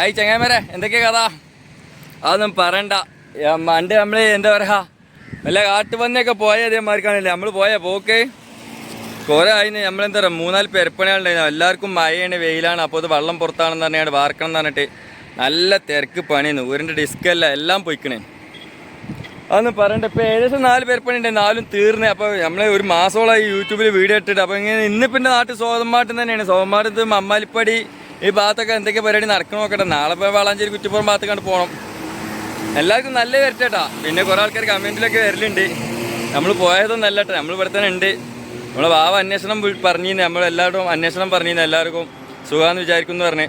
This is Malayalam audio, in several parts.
ഹായ് ചങ്ങാമരെ എന്തൊക്കെയാ കഥ? അതൊന്നും പറയണ്ട. മണ്ട് നമ്മൾ എന്താ പറയുക വല്ല കാട്ടുപന്നിയൊക്കെ പോയ അതേമാർക്കാണല്ലേ നമ്മൾ പോയ പോക്ക്. കുറേ ആയിന് നമ്മളെന്താ പറയുക മൂന്നാൽ പെരപ്പണികളുണ്ടായിരുന്നു. എല്ലാവർക്കും മഴയാണ് വെയിലാണ്. അപ്പോൾ അത് വെള്ളം പുറത്താണെന്ന് പറഞ്ഞാണ് വാർക്കണം എന്ന് പറഞ്ഞിട്ട് നല്ല തിരക്ക് പണിയുന്നു ഊരിന്റെ ഡിസ്കല്ല എല്ലാം പൊയ്ക്കണേ. അതൊന്നും പറയണ്ട. ഇപ്പം ഏകദേശം നാല് പേർപ്പണി ഉണ്ട് നാലും തീർന്നെ. അപ്പോൾ നമ്മൾ ഒരു മാസമോളമായി യൂട്യൂബിൽ വീഡിയോ ഇട്ടിട്ട്. അപ്പോൾ ഇങ്ങനെ ഇന്നിപ്പോൾ എന്റെ നാട്ടിൽ സോതമാട്ടം തന്നെയാണ്. സോതമാട്ടത്ത് മമ്മാലിപ്പടി ഈ ഭാഗത്തൊക്കെ എന്തൊക്കെ പരിപാടി നടക്കണം നോക്കട്ടെ. നാളെ ഇപ്പോൾ വളാഞ്ചേരി കുറ്റിപ്പുറം ഭാഗത്ത് കണ്ട് പോകണം എല്ലാവർക്കും നല്ല വരട്ടേട്ടാ. പിന്നെ കുറേ ആൾക്കാർ കമന്റിലൊക്കെ വരലുണ്ട്. നമ്മൾ പോയതൊന്നും അല്ല കേട്ടോ നമ്മൾ ഇവിടെ തന്നെ ഉണ്ട്. നമ്മളെ വാവ അന്വേഷണം പറഞ്ഞിരുന്നു നമ്മളെല്ലാവരും അന്വേഷണം പറഞ്ഞിരുന്നു എല്ലാവർക്കും സുഖമാണെന്ന് വിചാരിക്കുന്നു പറഞ്ഞ്.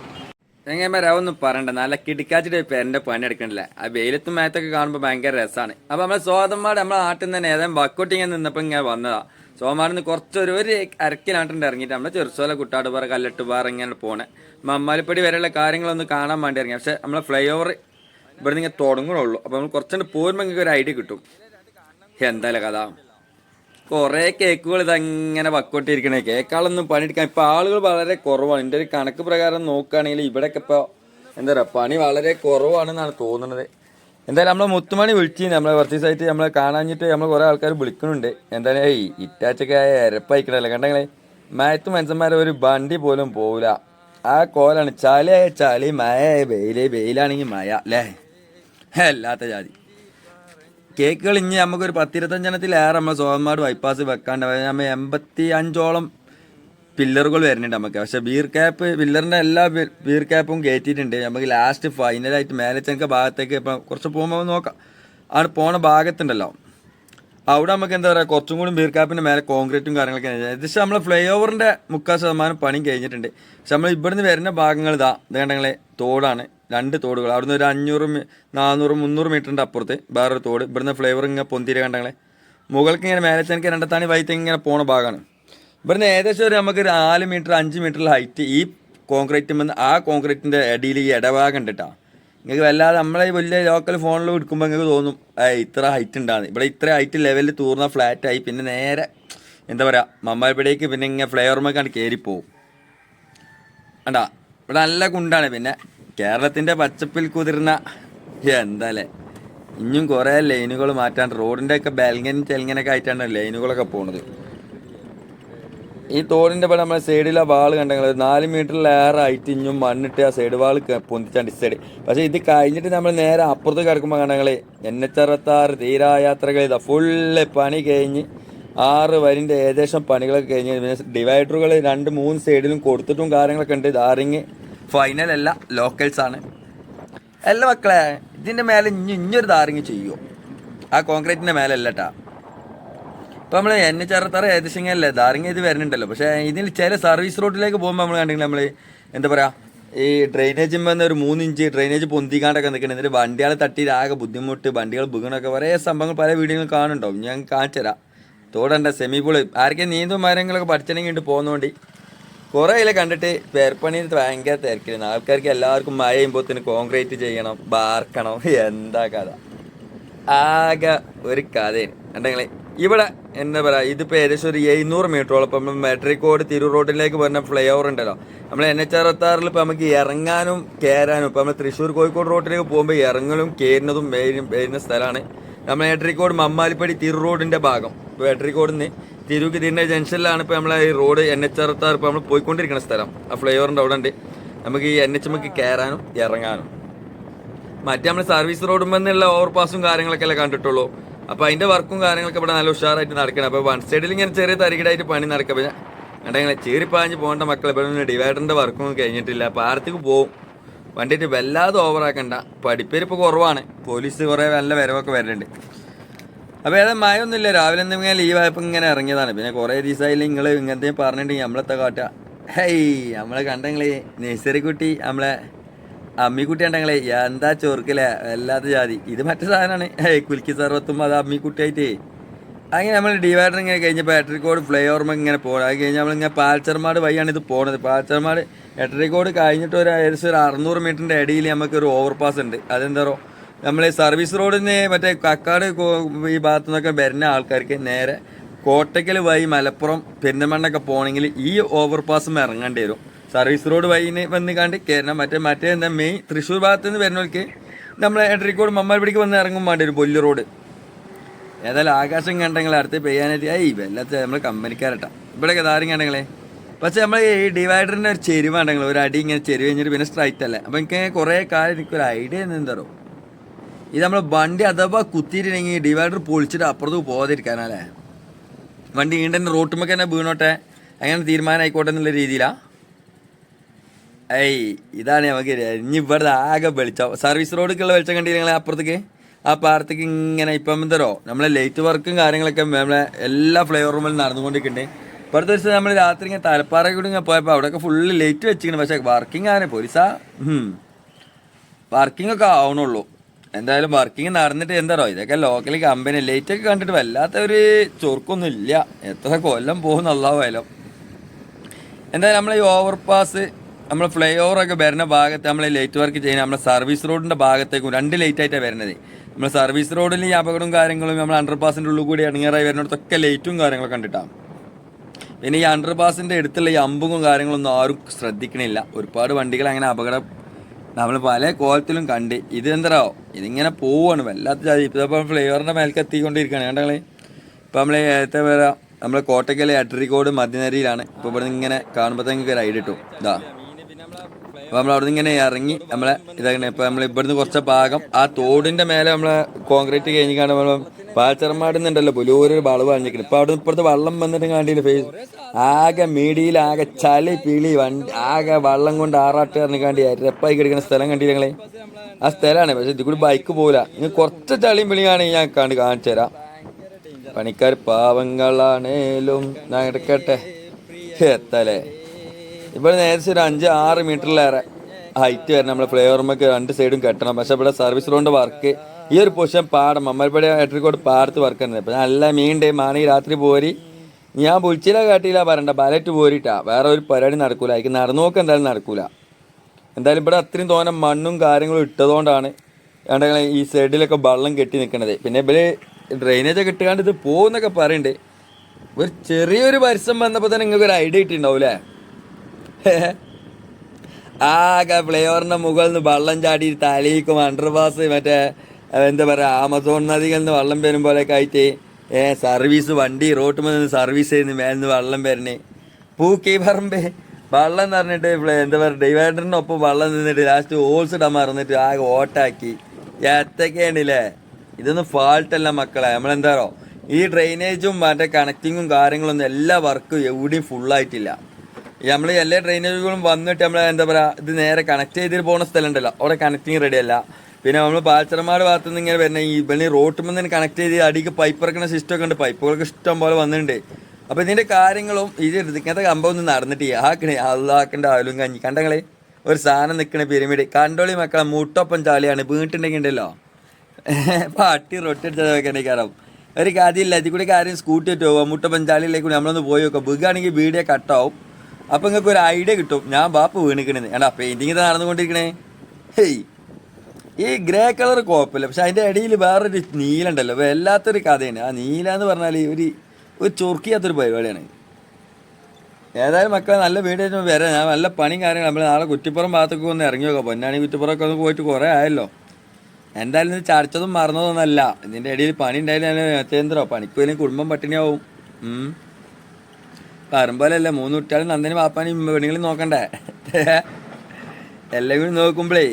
എങ്ങനെ ഒന്നും പറയണ്ട. നല്ല കിടിക്കാച്ചിട്ട് പേരന്റെ പണി എടുക്കണില്ല? ആ വെയിലത്തും മേത്തൊക്കെ കാണുമ്പോൾ ഭയങ്കര രസമാണ് അപ്പോൾ നമ്മളെ സ്വാതന്മാർ നമ്മളെ നാട്ടിൽ നിന്ന് തന്നെ ഏതായാലും ബക്കോട്ടി ഇങ്ങനെ നിന്നപ്പോൾ ഇങ്ങനെ വന്നതാ. സോമാറിൽ നിന്ന് കുറച്ചൊരു ഒരു അരക്കിലാണ്ട് ഇറങ്ങിയിട്ട് നമ്മളെ ചെറുസോല കുട്ടാടുപാറ കല്ലട്ടുപാറ ഇങ്ങനെ പോണേ. മമ്മാലിപ്പടി വരെയുള്ള കാര്യങ്ങളൊന്ന് കാണാൻ വേണ്ടി ഇറങ്ങി പക്ഷെ നമ്മളെ ഫ്ലൈ ഓവർ ഇവിടെ നിന്ന് തുടങ്ങണുള്ളൂ അപ്പോൾ നമ്മൾ കുറച്ചുകൊണ്ട് പോരുമ്പോൾ നിങ്ങൾക്ക് ഒരു ഐഡിയ കിട്ടും. എന്തായാലും കഥ. കുറേ കേക്കുകൾ ഇതങ്ങനെ വക്കോട്ടിരിക്കണേ. കേക്കാളൊന്നും പണിയെടുക്കാൻ ഇപ്പം ആളുകൾ വളരെ കുറവാണ്. എന്റെ ഒരു കണക്ക് പ്രകാരം നോക്കുകയാണെങ്കിൽ ഇവിടെയൊക്കെ ഇപ്പോൾ എന്താ പറയുക പണി വളരെ കുറവാണെന്നാണ് തോന്നുന്നത്. എന്തായാലും നമ്മളെ മുത്തുമണി വിളിച്ചിരുന്നു നമ്മളെ കുറച്ച് ദിവസമായിട്ട് നമ്മളെ കാണാഞ്ഞിട്ട് നമ്മൾ കുറേ ആൾക്കാർ വിളിക്കുന്നുണ്ട്. എന്തായാലും ഏയ് ഇറ്റാച്ചൊക്കെ ആയ എരപ്പയക്കണല്ലേ കണ്ടെങ്കിലേ മയത്ത് മനുഷ്യന്മാരെ ഒരു ബണ്ടി പോലും പോവില്ല ആ കോലാണ് ചളിയായ ചളി മഴയായ വെയിൽ വെയിലാണെങ്കിൽ മഴ അല്ലേ? അല്ലാത്ത ജാതി. കേക്കുകൾ ഇനി നമുക്കൊരു പത്തിരുപത്തഞ്ചെണ്ണത്തിലേറെ നമ്മൾ സോമാട് ബൈപ്പാസ് വെക്കാണ്ട്. നമ്മൾ എൺപത്തി അഞ്ചോളം പില്ലറുകൾ വരുന്നുണ്ട് നമുക്ക്. പക്ഷെ ബീർ ക്യാപ്പ് പില്ലറിന്റെ എല്ലാ ബീർ- ക്യാപ്പും കയറ്റിയിട്ടുണ്ട് നമുക്ക് ലാസ്റ്റ് ഫൈനലായിട്ട് മേലച്ചനക്ക ഭാഗത്തേക്ക് ഇപ്പം കുറച്ച് പോകുമ്പോൾ നോക്കാം. ആണ് പോണ ഭാഗത്തുണ്ടല്ലോ. അവിടെ നമുക്ക് എന്താ പറയുക കുറച്ചും കൂടി ബീർ ക്യാപ്പിന്റെ മേലെ കോൺക്രീറ്റും കാര്യങ്ങളൊക്കെ ഏകദേശം നമ്മൾ ഫ്ലൈ ഓവറിന്റെ മുക്കാൽ ശതമാനം പണിയും കഴിഞ്ഞിട്ടുണ്ട്. പക്ഷെ നമ്മൾ ഇവിടുന്ന് വരുന്ന ഭാഗങ്ങൾ ഇതാ ഇതേണ്ടെങ്കിൽ തോടാണ്. രണ്ട് തോടുകൾ. അവിടുന്ന് ഒരു അഞ്ഞൂറ് നാനൂറ് മുന്നൂറ് മീറ്ററിന്റെ അപ്പുറത്ത് വേറൊരു തോട്. ഇവിടുന്ന് ഫ്ലേവർ ഇങ്ങനെ പൊന്തിരി കണ്ടങ്ങളെ? മുകൾക്ക് ഇങ്ങനെ മേലച്ചനക്ക് രണ്ടത്താണി വൈത്ത് ഇങ്ങനെ പോണ ഭാഗമാണ്. ഇവിടുന്ന് ഏകദേശം ഒരു നമുക്ക് ഒരു നാല് മീറ്റർ അഞ്ച് മീറ്റർ ഹൈറ്റ് ഈ കോൺക്രീറ്റ് വന്ന് ആ കോൺക്രീറ്റിന്റെ ഇടയിൽ ഈ ഇടവാഗം ഉണ്ട് നിങ്ങൾക്ക് വല്ലാതെ നമ്മളെ വലിയ ലോക്കൽ ഫോണിൽ എടുക്കുമ്പോൾ നിങ്ങൾക്ക് തോന്നും ഇത്ര ഹൈറ്റ് ഉണ്ടാകുന്നത് ഇവിടെ ഇത്ര ഹൈറ്റ് ലെവലിൽ തൂർന്ന ഫ്ലാറ്റായി പിന്നെ നേരെ എന്താ പറയുക മമ്മാരിപ്പടിയേക്ക് പിന്നെ ഇങ്ങനെ ഫ്ലേവർമൊക്കെ കയറിപ്പോവും അണ്ടാ ഇവിടെ നല്ല കുണ്ടാണ് പിന്നെ. കേരളത്തിന്റെ പച്ചപ്പിൽ കുതിർന്ന എന്താല്ലേ ഇനിയും കുറേ ലൈനുകൾ മാറ്റാണ്ട് റോഡിന്റെ ഒക്കെ ബെൽങ്ങനും ചെൽങ്ങനൊക്കെ ആയിട്ടാണ് ലൈനുകളൊക്കെ പോണത്. ഈ തോടിന്റെ പടം നമ്മളെ സൈഡിലെ വാൾ കണ്ടെങ്കിൽ നാല് മീറ്റർ ആയിട്ട് ഇഞ്ഞും മണ്ണിട്ട് ആ സൈഡ് വാൾ പൊന്തിച്ചാണ്ട് സൈഡ് പക്ഷേ ഇത് കഴിഞ്ഞിട്ട് നമ്മൾ നേരെ അപ്പുറത്ത് കിടക്കുമ്പോൾ കണ്ടെങ്കിൽ എൻ എച്ച് അറുപത്താറ് തീരായാത്രകൾ ഇതാ ഫുള്ള് പണി കഴിഞ്ഞ് ആറ് വരിന്റെ ഏകദേശം പണികളൊക്കെ കഴിഞ്ഞ് പിന്നെ ഡിവൈഡറുകൾ രണ്ട് മൂന്ന് സൈഡിലും കൊടുത്തിട്ടും കാര്യങ്ങളൊക്കെ ഉണ്ട്. ഇതാറിങ് ഫൈനൽ അല്ല ലോക്കൽസ് ആണ്. അല്ല മക്കളെ ഇതിന്റെ മേലെ ഇഞ്ഞൊരു ധാറിങ് ചെയ്യുമോ ആ കോൺക്രീറ്റിന്റെ മേലെ ഇപ്പം നമ്മൾ എൻ എച്ച് അറുപത്താറ് ഏകദേശം അല്ലേ ധാരിങ്ങ ഇത് വരുന്നുണ്ടല്ലോ. പക്ഷേ ഇതിൽ ചില സർവീസ് റോഡിലേക്ക് പോകുമ്പോൾ നമ്മൾ കണ്ടെങ്കിൽ നമ്മൾ എന്താ പറയാ ഈ ഡ്രെയിനേജ് വന്ന ഒരു മൂന്ന് ഇഞ്ച് ഡ്രെയിനേജ് പൊന്തിക്കാണ്ടൊക്കെ നിൽക്കണം. എന്നിട്ട് വണ്ടികൾ തട്ടി ആകെ ബുദ്ധിമുട്ട് വണ്ടികൾ ബുഗണൊക്കെ കുറേ സംഭവങ്ങൾ പല വീഡിയോകൾ കാണുന്നുണ്ടാവും. ഞാൻ കാണിച്ചു തോടണ്ട സെമി പൂൾ ആർക്കും നീന്തും മരങ്ങളൊക്കെ പഠിച്ചിട്ടുണ്ടെങ്കിൽ ഉണ്ട് പോകുന്നതുകൊണ്ട് കുറേ ഇല്ല കണ്ടിട്ട് പേർപ്പണി ഭയങ്കര തിരക്കിലാണ് ആൾക്കാർക്ക് എല്ലാവർക്കും മഴ ചെയ്യുമ്പോഴത്തേന് കോൺക്രീറ്റ് ചെയ്യണം ബാർക്കണം എന്താ കഥ? ആകെ ഒരു കഥയാണ്. കണ്ടെങ്കിൽ ഇവിടെ എന്താ പറയുക ഇതിപ്പോൾ ഏകദേശം ഒരു എഴുന്നൂറ് മീറ്ററോളം ഇപ്പം മെട്രിക്കോട് തിരൂർ റോഡിലേക്ക് വരുന്ന ഫ്ലൈ ഓവർ ഉണ്ടല്ലോ. നമ്മൾ എൻ എച്ച് അറുപത്താറിൽ ഇപ്പോൾ നമുക്ക് ഇറങ്ങാനും കയറാനും ഇപ്പോൾ നമ്മൾ തൃശ്ശൂർ കോഴിക്കോട് റോഡിലേക്ക് പോകുമ്പോൾ ഇറങ്ങലും കയറുന്നതും വരും- വരുന്ന സ്ഥലമാണ്. നമ്മൾ മെട്രിക്കോട് മമ്മാലിപ്പടി തിരൂർ റോഡിന്റെ ഭാഗം. ഇപ്പോൾ മെട്രിക്കോടിൽ നിന്ന് തിരൂക്ക് തിരിന്റെ ജംഗ്ഷനിലാണ് ഇപ്പോൾ നമ്മളെ ഈ റോഡ് എൻ എച്ച് അറുപത്താറ് ഇപ്പോൾ നമ്മൾ പോയിക്കൊണ്ടിരിക്കുന്ന സ്ഥലം. ആ ഫ്ലൈ ഓവറിന്റെ അവിടെ ഉണ്ട്. നമുക്ക് ഈ എൻ എച്ച് നമുക്ക് കയറാനും ഇറങ്ങാനും. മറ്റേ നമ്മൾ സർവീസ് റോഡും എന്നുള്ള ഓവർപാസും കാര്യങ്ങളൊക്കെ അല്ലേ കണ്ടിട്ടുള്ളൂ. അപ്പോൾ അതിന്റെ വർക്കും കാര്യങ്ങളൊക്കെ ഇവിടെ നല്ല ഉഷാറായിട്ട് നടക്കണം. അപ്പോൾ വൺ സൈഡിൽ ഇങ്ങനെ ചെറിയ തരികിടായിട്ട് പണി നടക്കുക അപ്പോൾ ചെറിയ ചീറിപ്പാഞ്ഞ് പോകേണ്ട മക്കളെ. ഇവിടെ ഡിവൈഡറിന്റെ വർക്കും കഴിഞ്ഞിട്ടില്ല. അപ്പോൾ പോകും വണ്ടിയിട്ട് വല്ലാതെ ഓവറാക്കണ്ട പഠിപ്പേര് ഇപ്പോൾ കുറവാണ്. പോലീസ് കുറേ നല്ല വരവൊക്കെ വരുന്നുണ്ട് അപ്പോൾ ഏതാ മഴയൊന്നുമില്ല രാവിലെ എന്തെങ്കിലും ലീവ് ആയപ്പോൾ ഇങ്ങനെ ഇറങ്ങിയതാണ്. പിന്നെ കുറേ ദിവസമായില്ല നിങ്ങൾ ഇങ്ങനത്തെ പറഞ്ഞിട്ടുണ്ടെങ്കിൽ നമ്മളെത്താ കാട്ടുക ഹേയ് നമ്മളെ കണ്ടെങ്കിൽ നഴ്സറി കുട്ടി നമ്മളെ അമ്മിക്കുട്ടി ഉണ്ടെങ്കിലേ എന്താ ചൊറുക്കല്ലേ വല്ലാത്ത ജാതി. ഇത് മറ്റേ സാധനമാണ് കുലിക്കി സർവത്തും അത് അമ്മിക്കുട്ടിയായിട്ടേ അങ്ങനെ നമ്മൾ ഡിവൈഡർ ഇങ്ങനെ കഴിഞ്ഞപ്പോൾ എട്ടരിക്കോട് ഫ്ലൈ ഓവർമ ഇങ്ങനെ പോകണം അത് കഴിഞ്ഞ് നമ്മളിങ്ങനെ പാൽച്ചർമാട് വഴിയാണ് ഇത് പോണത്. പാൽച്ചർമാട് എട്ടരിക്കോട് കഴിഞ്ഞിട്ട് ഒരു ഏകദേശം ഒരു അറുന്നൂറ് മീറ്ററിന്റെ ഇടയിൽ നമുക്ക് ഒരു ഓവർ പാസ് ഉണ്ട്. അതെന്താ പറയുക നമ്മൾ സർവീസ് റോഡിൽ നിന്ന് മറ്റേ കക്കാട് ഈ ഭാഗത്തു നിന്നൊക്കെ വരുന്ന ആൾക്കാർക്ക് നേരെ കോട്ടയ്ക്കൽ വഴി മലപ്പുറം പെരിന്തമണ്ണൊക്കെ പോകണമെങ്കിൽ ഈ ഓവർപാസ് ഇറങ്ങേണ്ടി വരും. സർവീസ് റോഡ് വഴിന് വന്ന് കണ്ട് കയറണം മറ്റേ മറ്റേ എന്താ മെയിൻ തൃശ്ശൂർ ഭാഗത്ത് നിന്ന് വരുന്നവർക്ക് നമ്മളെ എട്ടരിക്കോട് മമ്മാരിപ്പിടിക്ക് വന്ന് ഇറങ്ങും വേണ്ടി ഒരു പൊല്ലു റോഡ് ഏതായാലും ആകാശം കണ്ടെങ്കിൽ അടുത്ത് പെയ്യാനായിട്ട് ഏയ് വല്ലാത്ത നമ്മൾ കമ്പനിക്കാരട്ടാ. ഇവിടെ ഗതാരം കണ്ടെങ്കിലേ പക്ഷേ നമ്മൾ ഈ ഡിവൈഡറിന്റെ ഒരു ചെരുവ് ഉണ്ടെങ്കിൽ ഒരു അടി ഇങ്ങനെ ചെരുവ് കഴിഞ്ഞിട്ട് പിന്നെ സ്ട്രൈറ്റ് അല്ല? അപ്പം എനിക്ക് കുറേ കാലം എനിക്കൊരു ഐഡിയ എന്താറോ ഇത് നമ്മൾ വണ്ടി അഥവാ കുത്തിയിട്ടുണ്ടെങ്കിൽ ഡിവൈഡർ പൊളിച്ചിട്ട് അപ്പുറത്ത് പോകാതിരിക്കാനല്ലേ വണ്ടി ഈണ്ടെന്ന് റോട്ടുമ്മക്ക് തന്നെ വീണോട്ടെ? അങ്ങനെ തീരുമാനം ആയിക്കോട്ടെ എന്നുള്ള രീതിയിലാ. ഏയ് ഇതാണ് നമുക്ക് ഇനി ഇവിടെ ആകെ വെളിച്ചം. സർവീസ് റോഡിലേക്കുള്ള വെളിച്ചം കണ്ടില്ല അപ്പുറത്തേക്ക്? ആ പാടത്തേക്ക് ഇങ്ങനെ ഇപ്പം എന്തോ. നമ്മളെ ലൈറ്റ് വർക്കും കാര്യങ്ങളൊക്കെ നമ്മളെ എല്ലാ ഫ്ലൈ റൂമിലും നടന്നുകൊണ്ടിരിക്കുന്നുണ്ട്. ഇപ്പോഴത്തെ ദിവസം നമ്മൾ രാത്രി ഇങ്ങനെ തലപ്പാറ കൂടി ഇങ്ങനെ പോയപ്പോൾ അവിടെയൊക്കെ ഫുള്ള് ലൈറ്റ് വെച്ചിരിക്കണം പക്ഷേ വർക്കിംഗ് ആണ്. പോലീസാ വർക്കിംഗ് ഒക്കെ ആവണുള്ളൂ. എന്തായാലും വർക്കിംഗ് നടന്നിട്ട് എന്താറോ ഇതൊക്കെ ലോക്കൽ കമ്പനി ലൈറ്റ് ഒക്കെ കണ്ടിട്ട് വല്ലാത്ത ഒരു ചൊറുക്കൊന്നും ഇല്ല എത്ര കൊല്ലം പോകുന്ന എന്തായാലും നമ്മൾ ഈ ഓവർ പാസ് നമ്മൾ ഫ്ലൈ ഓവറൊക്കെ വരുന്ന ഭാഗത്ത് നമ്മൾ ലൈറ്റ് വർക്ക് ചെയ്യുന്ന നമ്മുടെ സർവീസ് റോഡിന്റെ ഭാഗത്തേക്കും രണ്ട് ലൈറ്റ് ആയിട്ടാണ് വരുന്നത്. നമ്മൾ സർവീസ് റോഡിൽ ഈ അപകടവും കാര്യങ്ങളും നമ്മൾ അണ്ടർ പാസിന്റെ ഉള്ളിൽ കൂടി ഇറങ്ങിയറായി വരുന്നിടത്തൊക്കെ ലൈറ്റും കാര്യങ്ങളൊക്കെ കണ്ടിട്ടാണ് പിന്നെ ഈ അണ്ടർ പാസിന്റെ അടുത്തുള്ള ഈ അമ്പും കാര്യങ്ങളൊന്നും ആരും ശ്രദ്ധിക്കണില്ല. ഒരുപാട് വണ്ടികൾ അങ്ങനെ അപകടം നമ്മൾ പല കോലത്തിലും കണ്ട്. ഇത് എന്തരാോ ഇതിങ്ങനെ പോവാണ്. വല്ലാത്ത ജാതി ഇപ്പോൾ ഫ്ലേവറിന്റെ മേൽക്ക് എത്തിക്കൊണ്ടിരിക്കുകയാണ് കണ്ടങ്ങളെ ഇപ്പം നമ്മൾ നേരത്തെ വരാം നമ്മൾ കോട്ടയ്ക്കലെ അട്രിക്കോട് മധ്യനരിയിലാണ്. ഇപ്പോൾ ഇവിടെ നിന്ന് ഇങ്ങനെ കാണുമ്പോഴത്തേക്ക് ഐഡിയ കിട്ടും. ഇതാ അപ്പോൾ നമ്മൾ അവിടെ ഇങ്ങനെ ഇറങ്ങി നമ്മളെ ഇതങ്ങനെ ഇപ്പോൾ നമ്മൾ ഇവിടുന്ന് കുറച്ച് ഭാഗം ആ തോടിന്റെ മേലെ നമ്മളെ കോൺക്രീറ്റ് കഴിഞ്ഞ് കാണുമ്പോൾ നമ്മൾ പാച്ചറമാടുന്നുണ്ടല്ലോ പുലൂര് ഒരു വളവ് കാണിച്ചിരിക്കണം ഇപ്പൊ അവിടെ ഇപ്പുറത്ത് വെള്ളം വന്നിട്ട് കാണിയില്ല ഫേസ് ആകെ മീഡിയിൽ ആകെ ചളി പിളി വണ്ടി ആകെ വെള്ളം കൊണ്ട് ആറാട്ട് കാണ്ടി അരപ്പായി കിടക്കുന്ന സ്ഥലം കണ്ടില്ല ഞങ്ങളെ ആ സ്ഥലമാണ് പക്ഷെ ഇതിൽ കൂടി ബൈക്ക് പോകില്ല ഇനി കുറച്ച് ചളിയും പിളിയാണെങ്കിൽ ഞാൻ കണ്ട് കാണിച്ചു തരാം. പണിക്കാർ പാവങ്ങളാണേലും. ഞാൻ എടുക്കട്ടെ എത്തല്ലേ? ഇവിടെ നേരത്തെ ഒരു അഞ്ച് ആറ് മീറ്ററിലേറെ ഹൈറ്റ് വരണം നമ്മളെ ഫ്ലേവർമൊക്കെ രണ്ട് സൈഡും കെട്ടണം. പക്ഷെ ഇവിടെ സർവീസ് റോണ്ട് വർക്ക് ഈ ഒരു പൊസിഷൻ പാടം അമ്മൽപ്പടി എട്രിക്കോട് പാടത്ത് വർക്ക് തന്നെ. ഇപ്പം നല്ല മീണ്ട് മാണി രാത്രി പോരി. ഞാൻ പൊളിച്ചില കാട്ടിയില്ല പറയണ്ട. ബലറ്റ് പോരിട്ടാ. വേറെ ഒരു പരിപാടി നടക്കൂല. എനിക്ക് നടന്നു നോക്ക് എന്തായാലും നടക്കൂല. എന്തായാലും ഇവിടെ അത്രയും തോനെ മണ്ണും കാര്യങ്ങളും ഇട്ടതുകൊണ്ടാണ് ഏണ്ടെങ്കിൽ ഈ സൈഡിലൊക്കെ വെള്ളം കെട്ടി നിൽക്കണത് പിന്നെ ഇവർ ഡ്രെയിനേജ് ഒക്കെ ഇട്ടുകാണ്ട് ഇത് പോകുന്നൊക്കെ പറയുന്നുണ്ട് ഒരു ചെറിയൊരു പരസ്യം വന്നപ്പോൾ തന്നെ നിങ്ങൾക്ക് ഒരു ഐഡിയ കിട്ടിണ്ടാവൂലേ ആകെ ഫ്ലേവറിന്റെ മുകളിൽ നിന്ന് വെള്ളം ചാടി തലയിക്കും അണ്ടർപാസ് മറ്റേ എന്താ പറയുക ആമസോൺ നദികളിൽ നിന്ന് വള്ളം വരും പോലെയൊക്കെ ആയിട്ട് ഏ സർവീസ് വണ്ടി റോട്ട് മുതൽ സർവീസ് ചെയ്യുന്ന നിന്ന് വെള്ളം വരണേ. പൂക്കി പറമ്പേ പറഞ്ഞിട്ട് ഫ്ലേ- എന്താ പറയുക ഡിവൈഡറിന്റെ ഒപ്പം വെള്ളം നിന്നിട്ട് ലാസ്റ്റ് ഹോൾസ് ഇടാൻ മറന്നിട്ട് ആകെ ഓട്ടാക്കി. എത്തൊക്കെയാണില്ലേ ഇതൊന്നും ഫാൾട്ട് അല്ല മക്കളെ. നമ്മളെന്താറോ ഈ ഡ്രെയിനേജും മറ്റേ കണക്റ്റിങ്ങും കാര്യങ്ങളൊന്നും എല്ലാ വർക്കും എവിടെയും ഫുള്ളായിട്ടില്ല നമ്മൾ എല്ലാ ട്രെയിനുകളും വന്നിട്ട് നമ്മൾ എന്താ പറയുക ഇത് നേരെ കണക്ട് ചെയ്തിട്ട് പോകുന്ന സ്ഥലം ഉണ്ടല്ലോ അവിടെ കണക്റ്റിങ് റെഡി അല്ല. പിന്നെ നമ്മൾ പാച്ചർമാരുടെ ഭാഗത്ത് നിന്ന് ഇങ്ങനെ വരുന്ന ഈ വലിയ റോട്ടിൽ നിന്ന് കണക്ട് ചെയ്ത് അടിക്ക് പൈപ്പ് ഇറക്കുന്ന സിസ്റ്റം ഒക്കെ ഉണ്ട്. പൈപ്പുകളൊക്കെ ഇഷ്ടം പോലെ വന്നിട്ടുണ്ട്. അപ്പോൾ ഇതിന്റെ കാര്യങ്ങളും ഇത് ഇങ്ങനത്തെ കമ്പം ഒന്നും നടന്നിട്ട് ആക്കണേ അള്ളാക്കേണ്ട ആയാലും കഞ്ഞി. കണ്ടങ്ങളെ ഒരു സാധനം നിൽക്കണ പിരമിഡ് കണ്ടോളി മക്കളെ മുട്ടൊപ്പം ചാളിയാണ് വീണിട്ടുണ്ടെങ്കിൽ ഉണ്ടല്ലോ. പട്ടി റൊട്ടി വെക്കണേ കാരണം ഒരു കാര്യമില്ല. ഇതിൽ കൂടി കാര്യം സ്കൂട്ടി പോവാം. മുട്ടപ്പൻ ചാലിയിലേക്ക് കൂടി നമ്മളൊന്ന് പോയി നോക്കാം. ബുഗാണെങ്കിൽ വീഡിയോ കട്ടാവും അപ്പം നിങ്ങൾക്ക് ഒരു ഐഡിയ കിട്ടും. ഞാൻ ബാപ്പ് വീണിക്കണേ ഏണ്ടാ പെയിന്റിങ് ഇത് നടന്നുകൊണ്ടിരിക്കണേ. ഹേയ് ഈ ഗ്രേ കളർ കുഴപ്പമില്ല. പക്ഷെ അതിന്റെ ഇടയിൽ വേറൊരു നീല ഉണ്ടല്ലോ വല്ലാത്തൊരു കഥയാണ്. ആ നീല എന്ന് പറഞ്ഞാൽ ഒരു ഒരു ചൊറുക്കിയാത്തൊരു പരിപാടിയാണ്. ഏതായാലും മക്കളെ നല്ല വീട് വരാം. ഞാൻ നല്ല പണിയും കാര്യങ്ങളും. നമ്മൾ നാളെ കുറ്റിപ്പുറം ഭാഗത്തൊക്കെ ഒന്ന് ഇറങ്ങി നോക്കാം പൊന്നാണി കുറ്റിപ്പുറമൊക്കെ ഒന്ന് പോയിട്ട് കുറേ ആയല്ലോ. എന്തായാലും ഇത് ചടച്ചതും മറന്നതൊന്നല്ല. ഇതിന്റെ ഇടയിൽ പണി ഉണ്ടായാലും മറ്റേന്ദ്രോ പണിക്ക് പോയാലും കുടുംബം പട്ടിണിയാവും. പറമ്പോലല്ല മൂന്ന് കുട്ടികളും നന്ദനും പാപ്പാനും പെണ്ണുങ്ങളും നോക്കണ്ടേ? എല്ലാം കൂടി നോക്കുമ്പോഴേ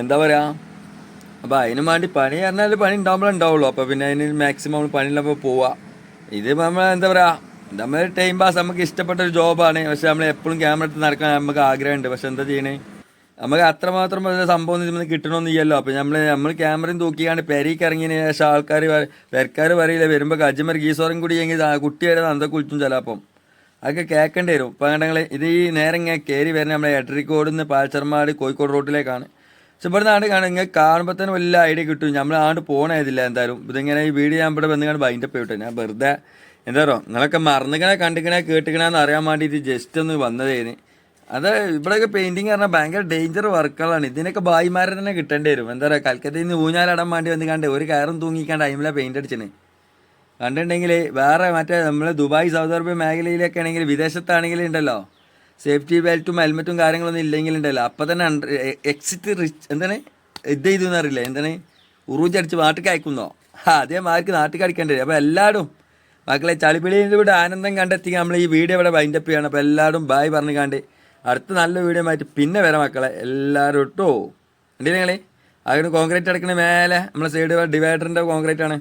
എന്താ പറയാ? അപ്പൊ അതിന് വേണ്ടി പണി പറഞ്ഞാൽ പണി ഉണ്ടാകുമ്പോഴേ ഉണ്ടാവുള്ളൂ. അപ്പൊ പിന്നെ അതിന് മാക്സിമം നമ്മൾ പണിയിലപ്പോൾ പോവാ. ഇത് നമ്മൾ എന്താ പറയാ നമ്മൾ ടൈം പാസ് നമുക്ക് ഇഷ്ടപ്പെട്ട ഒരു ജോബാണ് പക്ഷെ നമ്മൾ എപ്പോഴും ക്യാമറ എടുത്ത് നടക്കാൻ നമുക്ക് ആഗ്രഹമുണ്ട്. പക്ഷെ എന്താ ചെയ്യണേ? നമുക്ക് അത്രമാത്രം സംഭവം ഇതിന് കിട്ടണമെന്നില്ലല്ലോ അപ്പം നമ്മൾ നമ്മൾ ക്യാമറയും തൂക്കിയാണ് പെരയ്ക്ക് ഇറങ്ങിയതിന് ശേഷം ആൾക്കാർ പെരക്കാർ പറയില്ല വരുമ്പോൾ കജ്മർ ഗീസോറും കൂടി എങ്കിൽ കുട്ടിയുടെ അന്ത കുളിച്ചും ചിലപ്പം അതൊക്കെ കേൾക്കേണ്ടി വരും. ഇപ്പം കണ്ടെങ്കിൽ ഇത് ഈ നേരം ഇങ്ങനെ കയറി വരുന്ന നമ്മളെ എട്ടരിക്കോട് നിന്ന് പാൽച്ചർമാട് കോഴിക്കോട് റോട്ടിലേക്കാണ്. പക്ഷെ ഇവിടെ നാട് കാണും ഇങ്ങനെ കാണുമ്പോൾ തന്നെ വലിയ ഐഡിയ കിട്ടും. നമ്മൾ ആണ്ട് പോകണതില്ല എന്തായാലും. ഇതിങ്ങനെ ഈ വീഡിയോ ഞാൻ ഇവിടെ വന്ന് കണ്ട് ബൈൻഡപ്പ് പോയിട്ട് ഞാൻ വെറുതെ എന്താ പറയുക നിങ്ങളൊക്കെ മറന്നിക്കണേ കണ്ടിക്കണേ കേട്ടിക്കണേന്ന് അറിയാൻ വേണ്ടിയിട്ട് ജസ്റ്റ് ഒന്ന് വന്നതേന്. അത് ഇവിടെയൊക്കെ പെയിന്റിങ് പറഞ്ഞാൽ ഭയങ്കര ഡേഞ്ചർ വർക്കുകളാണ് ഇതിനൊക്കെ ഭായിമാരെ തന്നെ കിട്ടേണ്ടി വരും. എന്താ പറയുക കൽക്കത്തയിൽ നിന്ന് ഊഞ്ഞാലിടാൻ വേണ്ടി വന്ന് കണ്ട് ഒരു കയറും തൂങ്ങിക്കാണ്ട് ടൈമില പെയിന്റ് അടിച്ചിന്. കണ്ടിട്ടുണ്ടെങ്കിൽ വേറെ മറ്റേ നമ്മൾ ദുബായ് സൗദി അറേബ്യ മേഖലയിലൊക്കെ ആണെങ്കിൽ വിദേശത്താണെങ്കിൽ ഉണ്ടല്ലോ. സേഫ്റ്റി ബെൽറ്റും ഹെൽമെറ്റും കാര്യങ്ങളൊന്നും ഇല്ലെങ്കിലുണ്ടല്ലോ അപ്പം തന്നെ എക്സിറ്റ് റിച്ച് എന്താണ്? ഇത് ചെയ്തു എന്നറിയില്ല എന്താണ്? ഉറൂജ് അടിച്ച് നാട്ടിൽ അയക്കുന്നോ? അതേ അതേമാർക്ക് നാട്ടിൽ അടിക്കേണ്ടി വരും. അപ്പോൾ എല്ലാവരും മക്കളെ ചളിപിളിയുടെ ആനന്ദം കണ്ടെത്തി നമ്മൾ ഈ വീഡിയോ ഇവിടെ വൈൻഡപ്പ് ചെയ്യണം. അപ്പോൾ എല്ലാവരും ബായ് പറഞ്ഞു കണ്ട് അടുത്ത നല്ല വീഡിയോ മാറ്റി പിന്നെ വരാം മക്കളെ. എല്ലാവരും ഇട്ടോ ഉണ്ടല്ലേ നിങ്ങളെ? അതിന് കോൺക്രീറ്റ് അടക്കണ മേലെ നമ്മളെ സൈഡ് ഡിവൈഡറിന്റെ കോൺക്രീറ്റ് ആണ്.